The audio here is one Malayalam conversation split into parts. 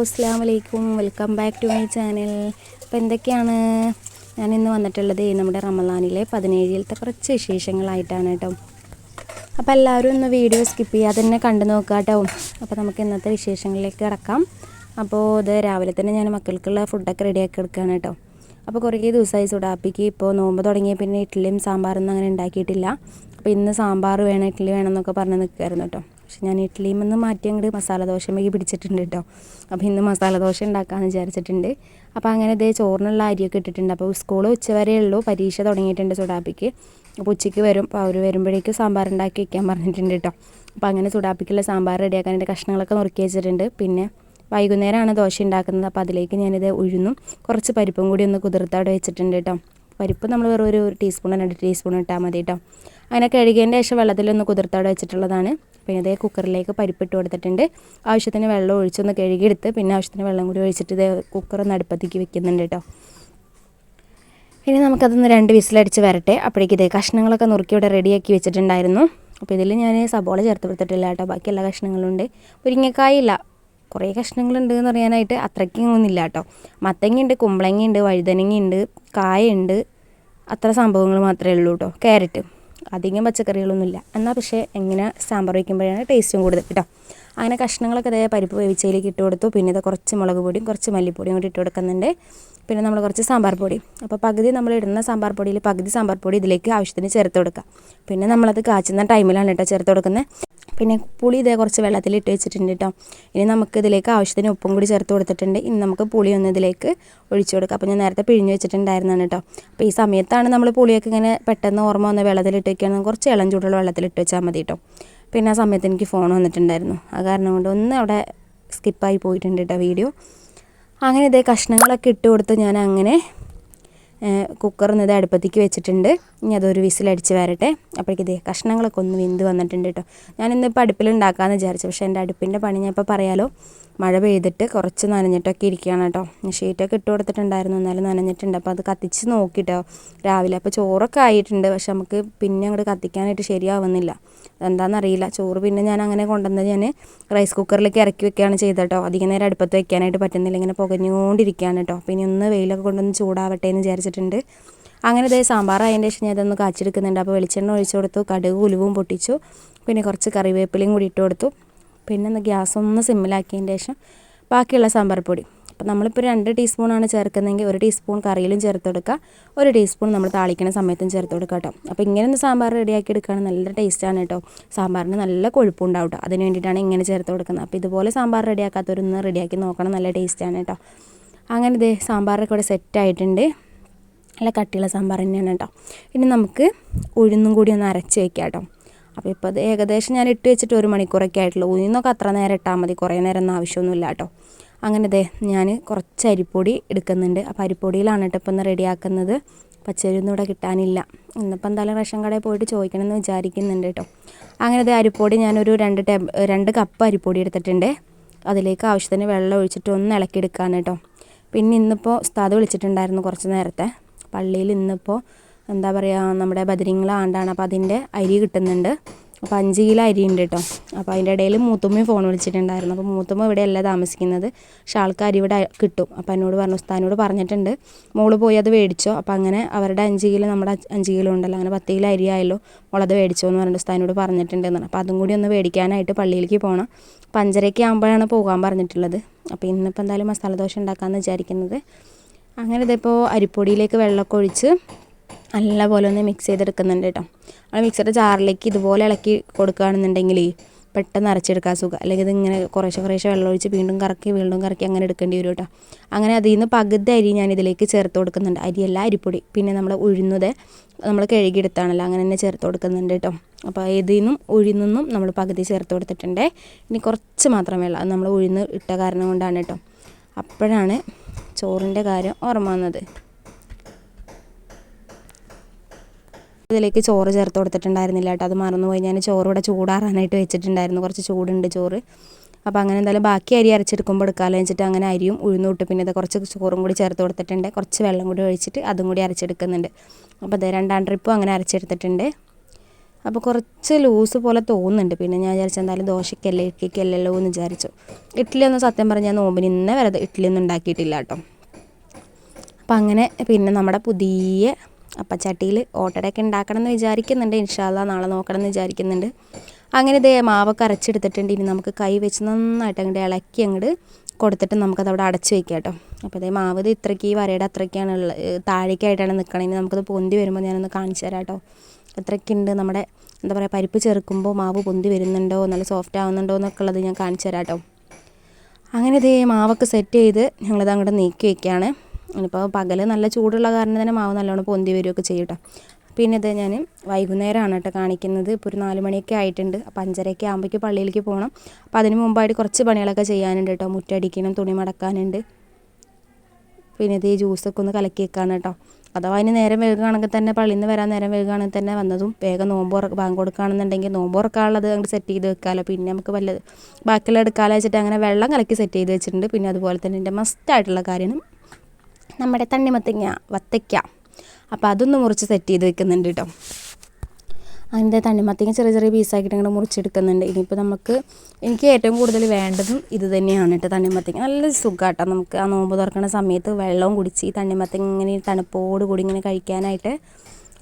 അസ്സാം വലൈക്കും welcome back to my channel. അപ്പോൾ എന്തൊക്കെയാണ് ഞാൻ ഇന്ന് വന്നിട്ടുള്ളത്? നമ്മുടെ റമലാനിലെ പതിനേഴിലത്തെ കുറച്ച് വിശേഷങ്ങളായിട്ടാണ് കേട്ടോ. അപ്പോൾ എല്ലാവരും ഒന്ന് വീഡിയോ സ്കിപ്പ് ചെയ്യാതെ തന്നെ കണ്ടു നോക്കുക കേട്ടോ. അപ്പോൾ നമുക്ക് ഇന്നത്തെ വിശേഷങ്ങളിലേക്ക് കിടക്കാം. അപ്പോൾ ഇത് രാവിലെ തന്നെ ഞാൻ മക്കൾക്കുള്ള ഫുഡൊക്കെ റെഡിയാക്കി എടുക്കുകയാണ് കേട്ടോ. അപ്പോൾ കുറേ ദിവസമായി സുഡാപ്പിക്ക് ഇപ്പോൾ നോമ്പ് തുടങ്ങിയ പിന്നെ ഇഡ്ഡലിയും സാമ്പാറൊന്നും അങ്ങനെ ഉണ്ടാക്കിയിട്ടില്ല. അപ്പോൾ ഇന്ന് സാമ്പാർ വേണം ഇഡ്ഡലി വേണം എന്നൊക്കെ പറഞ്ഞ് നിൽക്കുമായിരുന്നു കേട്ടോ. പക്ഷെ ഞാൻ ഇഡ്ഡലിയിൽ നിന്ന് മാറ്റി അങ്ങോട്ട് മസാല ദോശമേക്ക് പിടിച്ചിട്ടുണ്ട് കേട്ടോ. അപ്പോൾ ഇന്ന് മസാല ദോശ ഉണ്ടാക്കാമെന്ന് വിചാരിച്ചിട്ടുണ്ട്. അപ്പോൾ അങ്ങനെ ഇതേ ചോറിനുള്ള അരിയൊക്കെ ഇട്ടിട്ടുണ്ട്. അപ്പോൾ സ്കൂൾ ഉച്ചവരെ ഉള്ളൂ. പരീക്ഷ തുടങ്ങിയിട്ടുണ്ട് സുഡാപ്പിക്ക്. അപ്പോൾ ഉച്ചയ്ക്ക് വരും. അപ്പോൾ അവർ വരുമ്പോഴേക്കും സാമ്പാർ ഉണ്ടാക്കി വയ്ക്കാൻ പറഞ്ഞിട്ടുണ്ട് കേട്ടോ. അപ്പോൾ അങ്ങനെ സുഡാപ്പിക്കുള്ള സാമ്പാർ റെഡിയാക്കാൻ എന്റെ കഷ്ണങ്ങളൊക്കെ നുറുക്കി വെച്ചിട്ടുണ്ട്. പിന്നെ വൈകുന്നേരമാണ് ദോശ ഉണ്ടാക്കുന്നത്. അപ്പോൾ അതിലേക്ക് ഞാനിത് ഉഴുന്നു കുറച്ച് പരിപ്പും കൂടി ഒന്ന് കുതിർത്താടെ വെച്ചിട്ടുണ്ട് കേട്ടോ. പരിപ്പ് നമ്മൾ വെറും ഒരു ടീസ്പൂൺ രണ്ട് ടീസ്പൂൺ ഇട്ടാൽ മതി കേട്ടോ. അങ്ങനെ കഴുകിയതിന്റെ ശേഷം വെള്ളത്തിലൊന്ന് കുതിർത്താടെ വെച്ചിട്ടുള്ളതാണ്. പിന്നെ ഇതേ കുക്കറിലേക്ക് പരിപ്പിട്ട് കൊടുത്തിട്ടുണ്ട്. ആവശ്യത്തിന് വെള്ളം ഒഴിച്ചൊന്ന് കഴുകിയെടുത്ത് പിന്നെ ആവശ്യത്തിന് വെള്ളം കൂടി ഒഴിച്ചിട്ട് ഇത് കുക്കർ ഒന്ന് അടുപ്പത്തേക്ക് വെക്കുന്നുണ്ട് കേട്ടോ. ഇനി നമുക്കതൊന്ന് രണ്ട് വിസിലടിച്ച് വരട്ടെ. അപ്പോഴേക്ക് ഇതേ കഷ്ണങ്ങളൊക്കെ നുറുക്കി ഇവിടെ റെഡിയാക്കി വെച്ചിട്ടുണ്ടായിരുന്നു. അപ്പോൾ ഇതിൽ ഞാൻ സബോള ചേർത്ത് കൊടുത്തിട്ടില്ല കേട്ടോ. ബാക്കി എല്ലാ കഷ്ണങ്ങളുണ്ട്. മുരിങ്ങക്കായില്ല കുറേ കഷ്ണങ്ങളുണ്ട് എന്ന് പറയാനായിട്ട് അത്രയ്ക്കൊന്നുമില്ല കേട്ടോ. മത്തങ്ങയുണ്ട് കുമ്പളങ്ങയുണ്ട് വഴുതനങ്ങയുണ്ട് കായുണ്ട് അത്ര സംഭവങ്ങൾ മാത്രമേ ഉള്ളൂ കേട്ടോ. ക്യാരറ്റ്. അധികം പച്ചക്കറികളൊന്നുമില്ല. എന്നാൽ പക്ഷേ എങ്ങനെ സാമ്പാർ വയ്ക്കുമ്പോഴാണ് ടേസ്റ്റും കൂടുതൽ. കേട്ടോ. അങ്ങനെ കഷ്ണങ്ങളൊക്കെ ഇതേ പരിപ്പ് വേവിച്ചതിലേക്ക് ഇട്ട് കൊടുത്തു. പിന്നെ ഇത് കുറച്ച് മുളക് പൊടിയും കുറച്ച് മല്ലിപ്പൊടിയും കൂടി ഇട്ട് കൊടുക്കുന്നുണ്ട്. പിന്നെ നമ്മൾ കുറച്ച് സാമ്പാർ പൊടി. അപ്പോൾ പകുതി നമ്മൾ ഇടുന്ന സാമ്പാർ പൊടിയിൽ പകുതി സാമ്പാർ പൊടി ഇതിലേക്ക് ആവശ്യത്തിന് ചേർത്ത് കൊടുക്കുക. പിന്നെ നമ്മളത് കാച്ചുന്ന ടൈമിലാണ് കേട്ടോ ചേർത്ത് കൊടുക്കുന്നത് പിന്നെ പുളി ഇതേ കുറച്ച് വെള്ളത്തിൽ ഇട്ട് വെച്ചിട്ടുണ്ട് കേട്ടോ. ഇനി നമുക്ക് ഇതിലേക്ക് ആവശ്യത്തിന് ഉപ്പും കൂടി ചേർത്ത് കൊടുത്തിട്ടുണ്ട്. ഇനി നമുക്ക് പുളി ഒന്ന് ഇതിലേക്ക് ഒഴിച്ചു കൊടുക്കുക അപ്പോൾ ഞാൻ നേരത്തെ പിഴിഞ്ഞ് വെച്ചിട്ടുണ്ടായിരുന്നാണ് കേട്ടോ. അപ്പോൾ ഈ സമയത്താണ് നമ്മൾ പുളിയൊക്കെ ഇങ്ങനെ പെട്ടെന്ന് ഓർമ്മ വന്ന് വെള്ളത്തിലിട്ട് വയ്ക്കുകയാണെങ്കിൽ കുറച്ച് ഇളം ചൂടുള്ള വെള്ളത്തിലിട്ട് വെച്ചാൽ മതി കേട്ടോ. പിന്നെ ആ സമയത്ത് എനിക്ക് ഫോൺ വന്നിട്ടുണ്ടായിരുന്നു. ആ കാരണം കൊണ്ട് ഒന്ന് അവിടെ സ്കിപ്പായി പോയിട്ടുണ്ട് കേട്ടോ വീഡിയോ അങ്ങനെ ഇതേ കഷ്ണങ്ങളൊക്കെ ഇട്ട് കൊടുത്ത് ഞാൻ അങ്ങനെ കുക്കർ ഇത് അടുപ്പത്തേക്ക് വെച്ചിട്ടുണ്ട്. ഇനി അതൊരു വിസിലടിച്ച് വരട്ടെ. അപ്പോഴേക്ക് ഇതേ കഷ്ണങ്ങളൊക്കെ ഒന്ന് വെന്ത് വന്നിട്ടുണ്ട് കേട്ടോ അടുപ്പിൽ ഉണ്ടാക്കാമെന്ന് വിചാരിച്ചു. പക്ഷേ എന്റെ അടുപ്പിന്റെ പണി ഞാൻ ഇപ്പോൾ പറയാലോ മഴ പെയ്തിട്ട് കുറച്ച് നനഞ്ഞിട്ടൊക്കെ ഇരിക്കുകയാണ് കേട്ടോ ഷീറ്റൊക്കെ ഇട്ട് കൊടുത്തിട്ടുണ്ടായിരുന്നു. എന്നാലും നനഞ്ഞിട്ടുണ്ട്. അപ്പോൾ അത് കത്തിച്ച് നോക്കിട്ടോ രാവിലെ അപ്പോൾ ചോറൊക്കെ ആയിട്ടുണ്ട്. പക്ഷെ നമുക്ക് പിന്നെ അങ്ങോട്ട് കത്തിക്കാനായിട്ട് ശരിയാവുന്നില്ല. എന്താണെന്നറിയില്ല ചോറ് പിന്നെ ഞാൻ അങ്ങനെ കൊണ്ടുവന്നത് ഞാൻ റൈസ് കുക്കറിലേക്ക് ഇറക്കി വെക്കുകയാണ് ചെയ്തത് കേട്ടോ അധികം നേരം അടുപ്പത്ത് വെക്കാനായിട്ട് പറ്റുന്നില്ല. ഇങ്ങനെ പുകഞ്ഞുകൊണ്ടിരിക്കുകയാണ് കേട്ടോ പിന്നെ ഒന്ന് വെയിലൊക്കെ കൊണ്ടൊന്ന് ചൂടാവട്ടെ എന്ന് വിചാരിച്ചിട്ടുണ്ട്. അങ്ങനെ ഇതേ സാമ്പാർ അതിന്റെ ശേഷം ഞാൻ ഇതൊന്ന് കാച്ചെടുക്കുന്നുണ്ട് അപ്പോൾ വെളിച്ചെണ്ണ ഒഴിച്ചു കൊടുത്തു കടുക് ഉലുവും പൊട്ടിച്ചു പിന്നെ കുറച്ച് കറിവേപ്പിലയും കൂടി ഇട്ട് കൊടുത്തു. പിന്നെ ഒന്ന് ഗ്യാസ് ഒന്ന് സിമ്മിലാക്കിയതിന്റെ ശേഷം ബാക്കിയുള്ള സാമ്പാർ പൊടി. അപ്പോൾ നമ്മളിപ്പോൾ രണ്ട് ടീസ്പൂണാണ് ചേർക്കുന്നതെങ്കിൽ ഒരു ടീസ്പൂൺ കറിയിലും ചേർത്ത് കൊടുക്കുക. ഒരു ടീസ്പൂൺ നമ്മൾ താളിക്കുന്ന സമയത്തും ചേർത്ത് കൊടുക്കുക കേട്ടോ. അപ്പോൾ ഇങ്ങനെ ഒന്ന് സാമ്പാർ റെഡിയാക്കി എടുക്കുകയാണ് നല്ല ടേസ്റ്റാണ് കേട്ടോ. സാമ്പാറിന് നല്ല കൊഴുപ്പുണ്ടാവും കേട്ടോ. അതിന് വേണ്ടിയിട്ടാണ് ഇങ്ങനെ ചേർത്ത് കൊടുക്കുന്നത്. അപ്പോൾ ഇതുപോലെ സാമ്പാർ റെഡിയാക്കാത്തവരൊന്ന് റെഡിയാക്കി നോക്കണം. നല്ല ടേസ്റ്റാണ് കേട്ടോ. അങ്ങനെ ഇത് സാമ്പാറൊക്കെ ഇവിടെ സെറ്റായിട്ടുണ്ട്. നല്ല കട്ടിയുള്ള സാമ്പാർ തന്നെയാണ് കേട്ടോ. ഇനി നമുക്ക് ഉഴുന്നും കൂടി ഒന്ന് അരച്ച് വയ്ക്കാം കേട്ടോ. അപ്പോൾ ഇപ്പോൾ അത് ഏകദേശം ഞാൻ ഇട്ട് വെച്ചിട്ട് ഒരു മണിക്കൂറൊക്കെ ആയിട്ടുള്ളൂ. ഉഴുന്നൊക്കെ അത്ര നേരം ഇട്ടാൽ മതി. കുറേ നേരം ഒന്നും ആവശ്യമൊന്നുമില്ല കേട്ടോ. അങ്ങനെ ദേ ഞാൻ കുറച്ച് അരിപ്പൊടി എടുക്കുന്നുണ്ട്. അപ്പോൾ അരിപ്പൊടിയിലാണ് കേട്ടോ ഇപ്പം ഒന്ന് റെഡിയാക്കുന്നത്. പച്ചരിയൊന്നും ഇവിടെ കിട്ടാനില്ല. ഇന്നിപ്പോൾ എന്തായാലും റേഷൻ കടയിൽ പോയിട്ട് ചോദിക്കണമെന്ന് വിചാരിക്കുന്നുണ്ട് കേട്ടോ അങ്ങനെ ദേ അരിപ്പൊടി ഞാനൊരു രണ്ട് ടേബ് രണ്ട് കപ്പ് അരിപ്പൊടി എടുത്തിട്ടുണ്ട്. അതിലേക്ക് ആവശ്യത്തിന് വെള്ളം ഒഴിച്ചിട്ട് ഒന്ന് ഇളക്കിയെടുക്കാൻ കേട്ടോ പിന്നെ ഇന്നിപ്പോൾ ഉസ്താദ് വിളിച്ചിട്ടുണ്ടായിരുന്നു കുറച്ച് നേരത്തെ. പള്ളിയിൽ ഇന്നിപ്പോൾ എന്താ പറയുക നമ്മുടെ ബദരിങ്ങളാണ്ടാണ്. അപ്പോൾ അതിന്റെ അരി കിട്ടുന്നുണ്ട്. അപ്പോൾ അഞ്ച് കിലോ അരി ഉണ്ട് കേട്ടോ അപ്പോൾ അതിന്റെ ഇടയിൽ മൂത്തുമ്മയും ഫോൺ വിളിച്ചിട്ടുണ്ടായിരുന്നു. അപ്പോൾ മൂത്തുമ്മ ഇവിടെ അല്ല താമസിക്കുന്നത്. പക്ഷേ ആൾക്കാർ ഇവിടെ കിട്ടും. അപ്പോൾ എന്നോട് പറഞ്ഞു ഉസ്താനോട് പറഞ്ഞിട്ടുണ്ട്. മോൾ പോയി അത് മേടിച്ചോ. അപ്പോൾ അങ്ങനെ അവരുടെ അഞ്ച് കിലോ നമ്മുടെ അഞ്ച് കിലോ ഉണ്ടല്ലോ. അങ്ങനെ പത്ത് കിലോ അരി ആയല്ലോ. മോളത് മേടിച്ചോ എന്ന് പറഞ്ഞിട്ട് ഉസ്താനോട് പറഞ്ഞിട്ടുണ്ടെന്നാണ് അപ്പോൾ അതും കൂടി ഒന്ന് മേടിക്കാനായിട്ട് പള്ളിയിലേക്ക് പോകണം അപ്പോൾ അഞ്ചരയ്ക്ക് ആകുമ്പോഴാണ് പോകാൻ പറഞ്ഞിട്ടുള്ളത്. അപ്പോൾ ഇന്നിപ്പോൾ എന്തായാലും മസാല ദോശ ഉണ്ടാക്കാമെന്ന് വിചാരിക്കുന്നത്. അങ്ങനെ ഇതിപ്പോൾ അരിപ്പൊടിയിലേക്ക് വെള്ളമൊക്കെ ഒഴിച്ച് നല്ല പോലെ ഒന്ന് മിക്സ് ചെയ്തെടുക്കുന്നുണ്ട് കേട്ടോ. നമ്മൾ മിക്സിയുടെ ജാറിലേക്ക് ഇതുപോലെ ഇളക്കി കൊടുക്കുകയാണെന്നുണ്ടെങ്കിൽ പെട്ടെന്ന് അരച്ചെടുക്കാൻ സുഖം. അല്ലെങ്കിൽ ഇതിങ്ങനെ കുറേശ്ശെ കുറേശ്ശെ വെള്ളം ഒഴിച്ച് വീണ്ടും കറക്കി വീണ്ടും കറക്കി അങ്ങനെ എടുക്കേണ്ടി വരും കേട്ടോ. അങ്ങനെ അതിൽ നിന്ന് പകുതി അരി ഞാൻ ഇതിലേക്ക് ചേർത്ത് കൊടുക്കുന്നുണ്ട്. അരിയല്ല അരിപ്പൊടി. പിന്നെ നമ്മൾ ഉഴുന്നത് നമ്മൾ കഴുകിയെടുത്താണല്ലോ അങ്ങനെ തന്നെ ചേർത്ത് കൊടുക്കുന്നുണ്ട് കേട്ടോ. അപ്പോൾ ഇതിൽ നിന്നും ഉഴുന്നും നമ്മൾ പകുതി ചേർത്ത് കൊടുത്തിട്ടുണ്ട്. ഇനി കുറച്ച് മാത്രമേ ഉള്ളൂ. അത് നമ്മൾ ഉഴുന്ന് ഇട്ട കാരണം കൊണ്ടാണ് കേട്ടോ. അപ്പോഴാണ് ചോറിന്റെ കാര്യം ഓർമ്മ വന്നത്. ഇതിലേക്ക് ചോറ് ചേർത്ത് കൊടുത്തിട്ടുണ്ടായിരുന്നില്ല കേട്ടോ. അത് മറന്നുപോയി. ഞാൻ ചോറ് ഇവിടെ ചൂടാറാനായിട്ട് വെച്ചിട്ടുണ്ടായിരുന്നു. കുറച്ച് ചൂടുണ്ട് ചോറ്. അപ്പോൾ അങ്ങനെ എന്തായാലും ബാക്കി അരി അരച്ചെടുക്കുമ്പോൾ എടുക്കാമല്ലോ വെച്ചിട്ട് അങ്ങനെ അരിയും ഉഴുന്നൂട്ട് പിന്നെ ഇത് കുറച്ച് ചോറും കൂടി ചേർത്ത് കൊടുത്തിട്ടുണ്ട്. കുറച്ച് വെള്ളം കൂടി ഒഴിച്ചിട്ട് അതും കൂടി അരച്ചെടുക്കുന്നുണ്ട്. അപ്പോൾ അത് രണ്ടാം ട്രിപ്പും അങ്ങനെ അരച്ചെടുത്തിട്ടുണ്ട്. അപ്പോൾ കുറച്ച് ലൂസ് പോലെ തോന്നുന്നുണ്ട്. പിന്നെ ഞാൻ വിചാരിച്ചു എന്തായാലും ദോശയ്ക്കല്ലേ ഇഡ്ലിക്കല്ലല്ലോ എന്ന് വിചാരിച്ചു. ഇഡ്ഡലി ഒന്നും സത്യം പറഞ്ഞാൽ നോമ്പിന് ഇന്നേ വരെ ഇഡ്ഡലി ഒന്നും ഉണ്ടാക്കിയിട്ടില്ല കേട്ടോ. അപ്പം അങ്ങനെ പിന്നെ നമ്മുടെ പുതിയ അപ്പച്ചട്ടിയിൽ ഓട്ടടയൊക്കെ ഉണ്ടാക്കണം എന്ന് വിചാരിക്കുന്നുണ്ട്. ഇൻഷാല്ല നാളെ നോക്കണം എന്ന് വിചാരിക്കുന്നുണ്ട്. അങ്ങനെ ഇതേ മാവൊക്കെ അരച്ചെടുത്തിട്ടുണ്ട്. ഇനി നമുക്ക് കൈ വെച്ച് നന്നായിട്ട് അങ്ങോട്ട് ഇളക്കി അങ്ങോട്ട് കൊടുത്തിട്ട് നമുക്കത് അവിടെ അടച്ച് വെക്കാം കേട്ടോ. അപ്പോൾ ഇതേ മാവ് ഇത് ഇത്രയ്ക്ക് ഈ വരയുടെ അത്രയ്ക്കാണ് ഉള്ളത് താഴേക്കായിട്ടാണ് നിൽക്കണത് ഇനി നമുക്കത് പൊന്തി വരുമ്പോൾ ഞാനൊന്ന് കാണിച്ചു തരാം കേട്ടോ. എത്രയ്ക്കുണ്ട് നമ്മുടെ എന്താ പറയുക പരിപ്പ് ചേർക്കുമ്പോൾ മാവ് പൊന്തി വരുന്നുണ്ടോ നല്ല സോഫ്റ്റ് ആവുന്നുണ്ടോ എന്നൊക്കെ ഉള്ളത് ഞാൻ കാണിച്ചു തരാം കേട്ടോ. അങ്ങനെ ഇതേ മാവൊക്കെ സെറ്റ് ചെയ്ത് ഞങ്ങളിത് അങ്ങോട്ട് നീക്കി വെക്കുകയാണ് ഇനിയിപ്പോൾ പകൽ നല്ല ചൂടുള്ള കാരണം തന്നെ മാവ് നല്ലോണം പൊന്തി വരികയൊക്കെ ചെയ്യും പിന്നെ ഇത് ഞാൻ വൈകുന്നേരമാണ് കേട്ടോ കാണിക്കുന്നത്. ഇപ്പോൾ ഒരു നാല് മണിയൊക്കെ ആയിട്ടുണ്ട്. അപ്പോൾ അഞ്ചരയൊക്കെ ആകുമ്പോഴേക്ക് പള്ളിയിലേക്ക് പോകണം അപ്പോൾ അതിന് മുമ്പായിട്ട് കുറച്ച് പണികളൊക്കെ ചെയ്യാനുണ്ട് കേട്ടോ മുറ്റടിക്കണം തുണി മടക്കാനുണ്ട്. പിന്നെ ഇത് ഈ ജ്യൂസൊക്കെ ഒന്ന് കലക്കി വെക്കാണ് കേട്ടോ അഥവാ അതിന് നേരം വൈകുകയാണെങ്കിൽ തന്നെ പള്ളിയിൽ നിന്ന് വരാൻ നേരം വൈകുകയാണെങ്കിൽ തന്നെ വന്നതും വേഗം നോമ്പ് ബാങ്ക് കൊടുക്കുകയാണെന്നുണ്ടെങ്കിൽ നോമ്പ് ഉറക്കാനുള്ളത് അങ്ങോട്ട് സെറ്റ് ചെയ്ത് വെക്കാമല്ലോ പിന്നെ നമുക്ക് വല്ല ബാക്കിയുള്ള എടുക്കാമല്ലോ വെച്ചിട്ട് അങ്ങനെ വെള്ളം കലക്കി സെറ്റ് ചെയ്ത് വെച്ചിട്ടുണ്ട്. പിന്നെ അതുപോലെ തന്നെ എന്റെ മസ്റ്റായിട്ടുള്ള കാര്യമാണ് നമ്മുടെ തണ്ണിമത്തങ്ങ വത്തയ്ക്ക. അപ്പോൾ അതൊന്ന് മുറിച്ച് സെറ്റ് ചെയ്ത് വെക്കുന്നുണ്ട് കേട്ടോ അതിന്റെ തണ്ണിമത്തങ്ങ ചെറിയ ചെറിയ പീസാക്കിയിട്ട് ഇങ്ങനെ മുറിച്ചെടുക്കുന്നുണ്ട്. ഇനിയിപ്പോൾ നമുക്ക് എനിക്ക് ഏറ്റവും കൂടുതൽ വേണ്ടതും ഇത് തന്നെയാണ് കേട്ടോ തണ്ണിമത്തങ്ങ. നല്ല സുഖമാട്ടോ നമുക്ക്. ആ നോമ്പ് തുറക്കുന്ന സമയത്ത് വെള്ളവും കുടിച്ച് ഈ തണ്ണിമത്തങ്ങ ഇങ്ങനെ തണുപ്പോട് കൂടി ഇങ്ങനെ കഴിക്കാനായിട്ട്.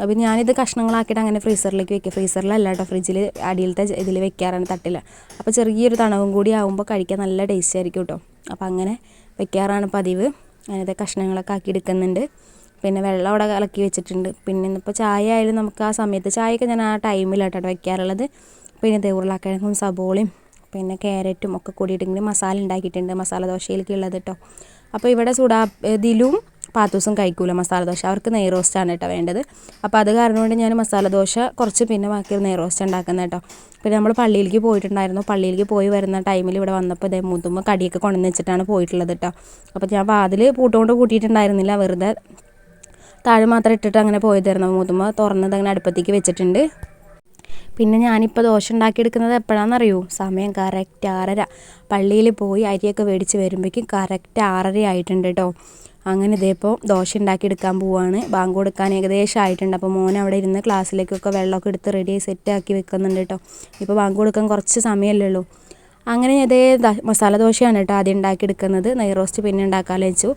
അപ്പോൾ ഞാനിത് കഷ്ണങ്ങളാക്കിയിട്ട് അങ്ങനെ ഫ്രീസറിലേക്ക് വെക്കുക ഫ്രീസറിലല്ല കേട്ടോ ഫ്രിഡ്ജിൽ അടിയിലത്തെ ഇതിൽ വെക്കാറാണ് തട്ടിൽ അപ്പോൾ ചെറിയൊരു തണവും കൂടി ആകുമ്പോൾ കഴിക്കാൻ നല്ല ടേസ്റ്റ് ആയിരിക്കും കേട്ടോ അപ്പോൾ അങ്ങനെ വെക്കാറാണ് പതിവ്. അങ്ങനത്തെ കഷ്ണങ്ങളൊക്കെ ആക്കി എടുക്കുന്നുണ്ട് പിന്നെ വെള്ളം അവിടെ കലക്കി വെച്ചിട്ടുണ്ട്. പിന്നെ ഇന്നിപ്പോൾ ചായ ആയാലും നമുക്ക് ആ സമയത്ത് ചായയൊക്കെ ഞാൻ ആ ടൈമിലാട്ടോ വെക്കാറുള്ളത്. പിന്നെ ഇതേ ഉരുളക്കിഴങ്ങും സബോളയും പിന്നെ ക്യാരറ്റും ഒക്കെ കൂടിയിട്ട് ഇങ്ങനെ മസാല ഉണ്ടാക്കിയിട്ടുണ്ട്. മസാല ദോശയിലേക്ക് ഉള്ളത് കേട്ടോ അപ്പോൾ ഇവിടെ സുഡാ ഇതിലും പാത്തൂസും കഴിക്കൂല മസാല ദോശ. അവർക്ക് നെയ് റോസ്റ്റാണ് കേട്ടോ വേണ്ടത്. അപ്പോൾ അത് കാരണം കൊണ്ട് ഞാൻ മസാല ദോശ കുറച്ച് പിന്നെ ബാക്കി നെയ് റോസ്റ്റ് ഉണ്ടാക്കുന്നത് കേട്ടോ. പിന്നെ നമ്മൾ പള്ളിയിലേക്ക് പോയിട്ടുണ്ടായിരുന്നു. പള്ളിയിലേക്ക് പോയി വരുന്ന ടൈമിൽ ഇവിടെ വന്നപ്പോൾ ഇതേ മുതുമ്പ് കടിയൊക്കെ കൊണ്ടുവന്ന് വെച്ചിട്ടാണ് പോയിട്ടുള്ളത് കേട്ടോ. അപ്പോൾ ഞാൻ വാതിൽ പൂട്ടുകൊണ്ട് കൂട്ടിയിട്ടുണ്ടായിരുന്നില്ല. വെറുതെ താഴെ മാത്രം ഇട്ടിട്ട് അങ്ങനെ പോയതായിരുന്നു. മുതുമ്പ് തുറന്നത് അങ്ങനെ അടുപ്പത്തേക്ക് വെച്ചിട്ടുണ്ട്. പിന്നെ ഞാനിപ്പോൾ ദോശ ഉണ്ടാക്കിയെടുക്കുന്നത് എപ്പോഴാണെന്നറിയോ സമയം കറക്റ്റ് ആറര. പള്ളിയിൽ പോയി അരിയൊക്കെ മേടിച്ച് വരുമ്പോഴേക്കും കറക്റ്റ് ആറര ആയിട്ടുണ്ട് കേട്ടോ. അങ്ങനെ ഇതേപ്പോൾ ദോശ ഉണ്ടാക്കി എടുക്കാൻ പോവുകയാണ് ബാങ്ക് കൊടുക്കാൻ ഏകദേശം ആയിട്ടുണ്ട്. അപ്പോൾ മോൻ അവിടെ ഇരുന്ന് ക്ലാസ്സിലേക്കൊക്കെ വെള്ളമൊക്കെ എടുത്ത് റെഡി സെറ്റാക്കി വെക്കുന്നുണ്ട് കേട്ടോ ഇപ്പോൾ ബാങ്ക് കൊടുക്കാൻ കുറച്ച് സമയമല്ലേ ഉള്ളൂ. അങ്ങനെ ഇതേ മസാല ദോശയാണ് കേട്ടോ ആദ്യം ഉണ്ടാക്കിയെടുക്കുന്നത്. നെയ് റോസ്റ്റ് പിന്നെ ഉണ്ടാക്കാമെന്ന് വെച്ചു.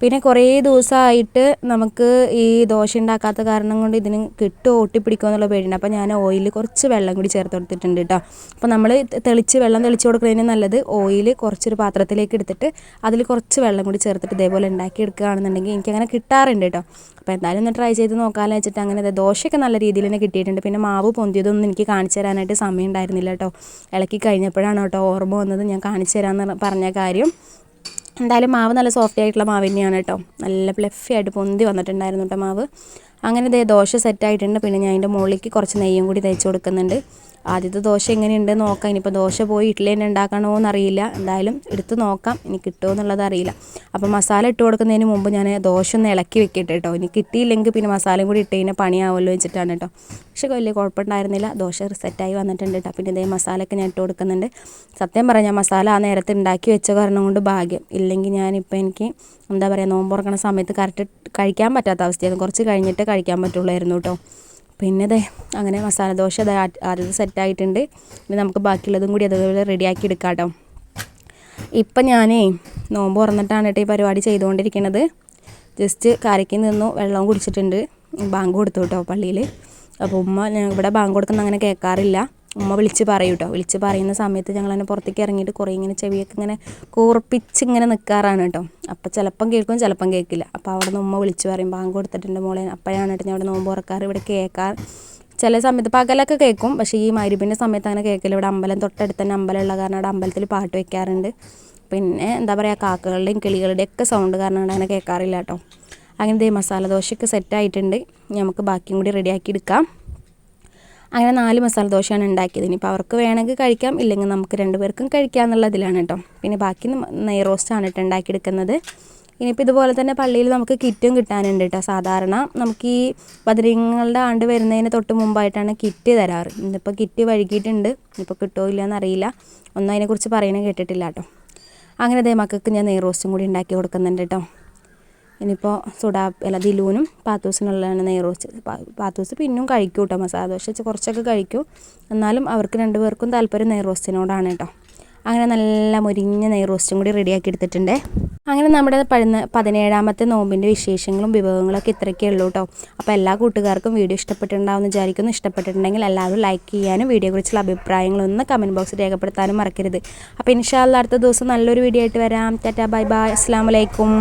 പിന്നെ കുറേ ദിവസമായിട്ട് നമുക്ക് ഈ ദോശ ഉണ്ടാക്കാത്ത കാരണം കൊണ്ട് ഇതിന് കിട്ടുമോ ഒട്ടിപ്പിടിക്കുമോ എന്നുള്ള പേടിയുണ്ട്. അപ്പോൾ ഞാൻ ഓയിൽ കുറച്ച് വെള്ളം കൂടി ചേർത്ത് കൊടുത്തിട്ടുണ്ട് കേട്ടോ അപ്പോൾ നമ്മൾ തെളിച്ച് വെള്ളം തെളിച്ച് കൊടുക്കുന്നതിന് നല്ലത് ഓയിൽ കുറച്ചൊരു പാത്രത്തിലേക്ക് എടുത്തിട്ട് അതിൽ കുറച്ച് വെള്ളം കൂടി ചേർത്തിട്ട് ഇതേപോലെ ഉണ്ടാക്കി എടുക്കുകയാണെന്നുണ്ടെങ്കിൽ എനിക്കങ്ങനെ കിട്ടാറുണ്ട് കേട്ടോ അപ്പോൾ എന്തായാലും ഒന്ന് ട്രൈ ചെയ്ത് നോക്കാമെന്ന് വെച്ചിട്ട് അങ്ങനെ ദോശയൊക്കെ നല്ല രീതിയിൽ തന്നെ കിട്ടിയിട്ടുണ്ട്. പിന്നെ മാവ് പൊന്തിയതൊന്നും എനിക്ക് കാണിച്ചു തരാനായിട്ട് സമയം ഉണ്ടായിരുന്നില്ല കേട്ടോ ഇളക്കി കഴിഞ്ഞപ്പോഴാണ് കേട്ടോ ഓർമ്മ വന്നത് ഞാൻ കാണിച്ചു തരാമെന്ന് പറഞ്ഞ കാര്യം. എന്തായാലും മാവ് നല്ല സോഫ്റ്റ് ആയിട്ടുള്ള മാവ് തന്നെയാണ് കേട്ടോ. നല്ല പ്ലഫി ആയിട്ട് പൊന്തി വന്നിട്ടുണ്ടായിരുന്നു കേട്ടോ മാവ്. അങ്ങനെ ദേ ദോശ സെറ്റായിട്ടുണ്ട് പിന്നെ ഞാൻ അതിന്റെ മുകളിലേക്ക് കുറച്ച് നെയ്യും കൂടി തയ്ച്ചു കൊടുക്കുന്നുണ്ട്. ആദ്യത്തെ ദോശ എങ്ങനെയുണ്ട് നോക്കാം. ഇനിയിപ്പോൾ ദോശ പോയി ഇഡ്ഡലി തന്നെ ഉണ്ടാക്കണോ എന്നറിയില്ല എന്തായാലും എടുത്ത് നോക്കാം. ഇനി കിട്ടുമോ എന്നുള്ളത് അറിയില്ല. അപ്പോൾ മസാല ഇട്ട് കൊടുക്കുന്നതിന് മുമ്പ് ഞാൻ ദോശ ഒന്ന് ഇളക്കി വെക്കട്ടെ കേട്ടോ. ഇനി കിട്ടിയില്ലെങ്കിൽ പിന്നെ മസാലയും കൂടി ഇട്ട് കഴിഞ്ഞാൽ പണിയാവുമല്ലോ വെച്ചിട്ടാണ് കേട്ടോ. പക്ഷേ വലിയ കുഴപ്പമുണ്ടായിരുന്നില്ല. ദോശ സെറ്റായി വന്നിട്ടുണ്ട് കേട്ടോ. പിന്നെ ഇതേ മസാലയൊക്കെ ഞാൻ ഇട്ട് കൊടുക്കുന്നുണ്ട്. സത്യം പറഞ്ഞാൽ മസാല ആ നേരത്തെ ഉണ്ടാക്കി വെച്ച കാരണം കൊണ്ട് ഭാഗ്യം. ഇല്ലെങ്കിൽ ഞാനിപ്പോൾ എനിക്ക് എന്താ പറയുക നോമ്പ് തുറക്കണ സമയത്ത് കറക്റ്റ് കഴിക്കാൻ പറ്റാത്ത അവസ്ഥയാണ് കുറച്ച് കഴിഞ്ഞിട്ട് കഴിക്കാൻ പറ്റുള്ളായിരുന്നു കേട്ടോ. പിന്നെ ദേ അങ്ങനെ മസാല ദോശ അത് ആദ്യത്തെ സെറ്റായിട്ടുണ്ട് ഇനി നമുക്ക് ബാക്കിയുള്ളതും കൂടി അതുപോലെ റെഡിയാക്കി എടുക്കാം കേട്ടോ ഇപ്പം ഞാനേ നോമ്പ് തുറന്നിട്ടാണ് കേട്ടോ ഈ പരിപാടി ചെയ്തുകൊണ്ടിരിക്കുന്നത് ജസ്റ്റ് കരയ്ക്ക് നിന്നു വെള്ളവും കുടിച്ചിട്ടുണ്ട്. ബാങ്ക് കൊടുത്തു കേട്ടോ പള്ളിയിൽ അപ്പോൾ ഉമ്മ ഇവിടെ ബാങ്ക് കൊടുക്കുന്ന അങ്ങനെ കേൾക്കാറില്ല. ഉമ്മ വിളിച്ച് പറയും കേട്ടോ വിളിച്ച് പറയുന്ന സമയത്ത് ഞങ്ങൾ തന്നെ പുറത്തേക്ക് ഇറങ്ങിയിട്ട് കുറേ ഇങ്ങനെ ചെവിയൊക്കെ ഇങ്ങനെ കൂർപ്പിച്ച് ഇങ്ങനെ നിൽക്കാറാണ് കേട്ടോ. അപ്പോൾ ചിലപ്പം കേൾക്കും ചിലപ്പം കേൾക്കില്ല. അപ്പോൾ അവിടെ നിന്ന് ഉമ്മ വിളിച്ച് പറയും ബാങ്ക് കൊടുത്തിട്ടുണ്ട് മോളെ അപ്പോഴാണ് കേട്ടോ ഞാൻ ഇവിടെ നോമ്പ് തുറക്കാറ് ഇവിടെ കേൾക്കാറ്. ചില സമയത്ത് പകലൊക്കെ കേൾക്കും പക്ഷേ ഈ മരുപിന്റെ സമയത്ത് അങ്ങനെ കേൾക്കില്ല. ഇവിടെ അമ്പലം തൊട്ടടുത്ത് തന്നെ അമ്പലമുള്ള കാരണം അവിടെ അമ്പലത്തിൽ പാട്ട് വയ്ക്കാറുണ്ട് പിന്നെ എന്താ പറയുക കാക്കകളുടെയും കിളികളുടെയും ഒക്കെ സൗണ്ട് കാരണം അങ്ങനെ കേൾക്കാറില്ല കേട്ടോ. അങ്ങനെ മസാല ദോശയൊക്കെ സെറ്റായിട്ടുണ്ട് നമുക്ക് ബാക്കിയും കൂടി റെഡിയാക്കി എടുക്കാം. അങ്ങനെ നാല് മസാല ദോശയാണ് ഉണ്ടാക്കിയത്. ഇനിയിപ്പോൾ അവർക്ക് വേണമെങ്കിൽ കഴിക്കാം ഇല്ലെങ്കിൽ നമുക്ക് രണ്ടുപേർക്കും കഴിക്കാം എന്നുള്ളതിലാണ് കേട്ടോ. പിന്നെ ബാക്കി നെയ് റോസ്റ്റാണ് കേട്ടോ ഉണ്ടാക്കിയെടുക്കുന്നത്. ഇനിയിപ്പോൾ ഇതുപോലെ തന്നെ പള്ളിയിൽ നമുക്ക് കിറ്റും കിട്ടാനുണ്ട് കേട്ടോ. സാധാരണ നമുക്ക് ഈ ബദരീങ്ങളുടെ ആണ്ട് വരുന്നതിന് തൊട്ട് മുമ്പായിട്ടാണ് കിറ്റ് തരാറ്. ഇന്നിപ്പോൾ കിറ്റ് വഴുകിയിട്ടുണ്ട്. ഇപ്പോൾ കിട്ടുമോ ഇല്ല എന്നറിയില്ല. ഒന്നും അതിനെക്കുറിച്ച് പറയണേ കേട്ടിട്ടില്ല കേട്ടോ. അങ്ങനെ അതേ മക്കൾക്ക് ഞാൻ നെയ് റോസ്റ്റും കൂടി ഉണ്ടാക്കി കൊടുക്കുന്നുണ്ട് കേട്ടോ. ഇനിയിപ്പോൾ സുഡാ അല്ല ദിലൂനും പാത്തൂസിനുള്ളതാണ് നെയ്റോസ്റ്റ്. പാത്തൂസ് പിന്നും കഴിക്കും കേട്ടോ മസാല ദോശ കുറച്ചൊക്കെ കഴിക്കും. എന്നാലും അവർക്ക് രണ്ടുപേർക്കും താല്പര്യം നെയ്റോസ്റ്റിനോടാണ് കേട്ടോ അങ്ങനെ നല്ല മുരിഞ്ഞ നെയ്റോസ്റ്റും കൂടി റെഡിയാക്കി എടുത്തിട്ടുണ്ട്. അങ്ങനെ നമ്മുടെ പഴുന്ന പതിനേഴാമത്തെ നോമ്പിന്റെ വിശേഷങ്ങളും വിഭവങ്ങളൊക്കെ ഇത്രയൊക്കെ ഉള്ളൂ കേട്ടോ അപ്പോൾ എല്ലാ കൂട്ടുകാർക്കും വീഡിയോ ഇഷ്ടപ്പെട്ടിട്ടുണ്ടാവുമെന്ന് വിചാരിക്കുന്നു. ഇഷ്ടപ്പെട്ടിട്ടുണ്ടെങ്കിൽ എല്ലാവരും ലൈക്ക് ചെയ്യാനും വീഡിയോയെക്കുറിച്ചുള്ള അഭിപ്രായങ്ങളൊന്ന് കമന്റ് ബോക്സിൽ രേഖപ്പെടുത്താനും മറക്കരുത്. അപ്പോൾ ഇൻഷാല്ല അടുത്ത ദിവസം നല്ലൊരു വീഡിയോ ആയിട്ട് വരാം. Tata bye bye. അസ്സാം വലൈക്കും